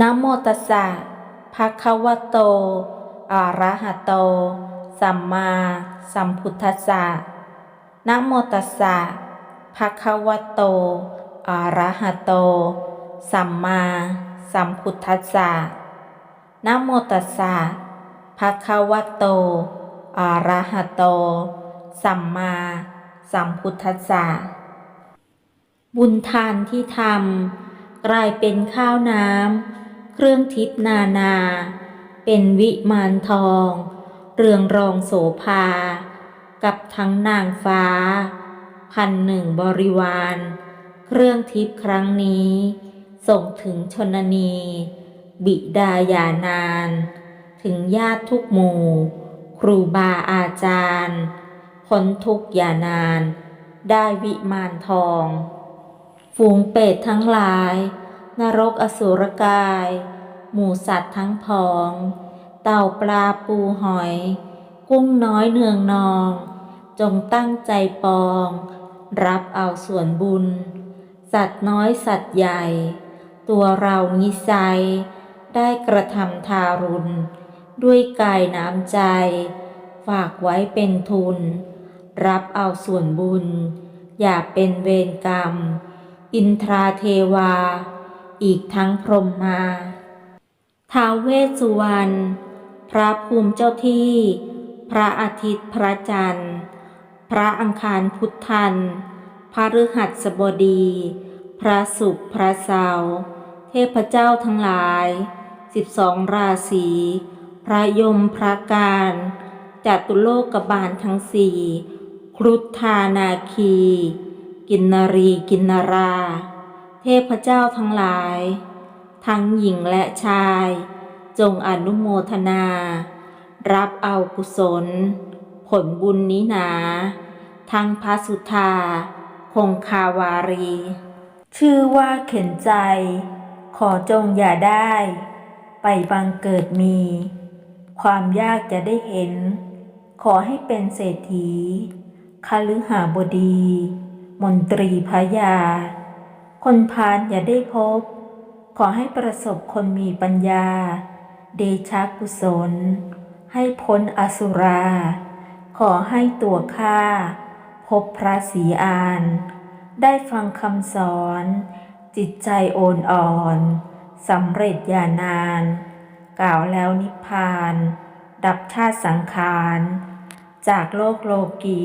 นะโมตัสสะภะคะวะโต อะระหะโต สัมมาสัมพุทธัสสะนะโมตัสสะภะคะวะโต อะระหะโต สัมมาสัมพุทธัสสะนะโมตัสสะภะคะวะโต อะระหะโต สัมมาสัมพุทธัสสะบุญทานที่ทำกลายเป็นข้าวน้ำ เครื่องทิพนานา เป็นวิมานทอง เรืองรองโสภา กับทั้งนางฟ้า พันหนึ่งบริวาร เครื่องทิพครั้งนี้ ส่งถึงชนนี บิดาญานาน ถึงญาติทุกหมู่ ครูบาอาจารย์พ้นทุกอย่านาน ได้วิมานทอง ฝูงเป็ดทั้งหลาย นรกอสุรกาย หมูสัตว์ทั้งผอง เต่าปลาปูหอย กุ้งน้อยเนืองนอง จงตั้งใจปอง รับเอาส่วนบุญ สัตว์น้อยสัตว์ใหญ่ ตัวเรานิสัย ได้กระทำทารุณ ด้วยกายน้ำใจ ฝากไว้เป็นทุน รับเอาส่วนบุญ อย่าเป็นเวรกรรมอินทราเทวา อีกทั้งพรมมาท้าวเวสสุวรรณ พระภูมิเจ้าที่ พระอาทิตย์พระจันทร์ พระอังคารพุทธัน พระฤหัสบดี พระศุกร์พระเสาร์เทพเจ้าทั้งหลาย สิบสองราศี พระยมพระการจัตุโลกบาลทั้งสี่ครุฑธานาคี กินนรีกินนรา เทพเจ้าทั้งหลาย ทั้งหญิงและชาย จงอนุโมทนา รับเอากุศล ผลบุญนี้หนา ทั้งพระสุธา คงคาวารี ชื่อว่าเข็นใจ ขอจงอย่าได้ ไปบังเกิดมี ความยากจะได้เห็น ขอให้เป็นเศรษฐีคฤหาบดี มนตรีพระยา คนพาลอย่าได้พบ ขอให้ประสบคนมีปัญญา เดชะกุศล ให้พ้นอสุรา ขอให้ตัวข้าพบพระศีอาน ได้ฟังคำสอน จิตใจโอนอ่อนสำเร็จอย่านาน กล่าวแล้วนิพพาน ดับชาติสังขาร จากโลกโลกี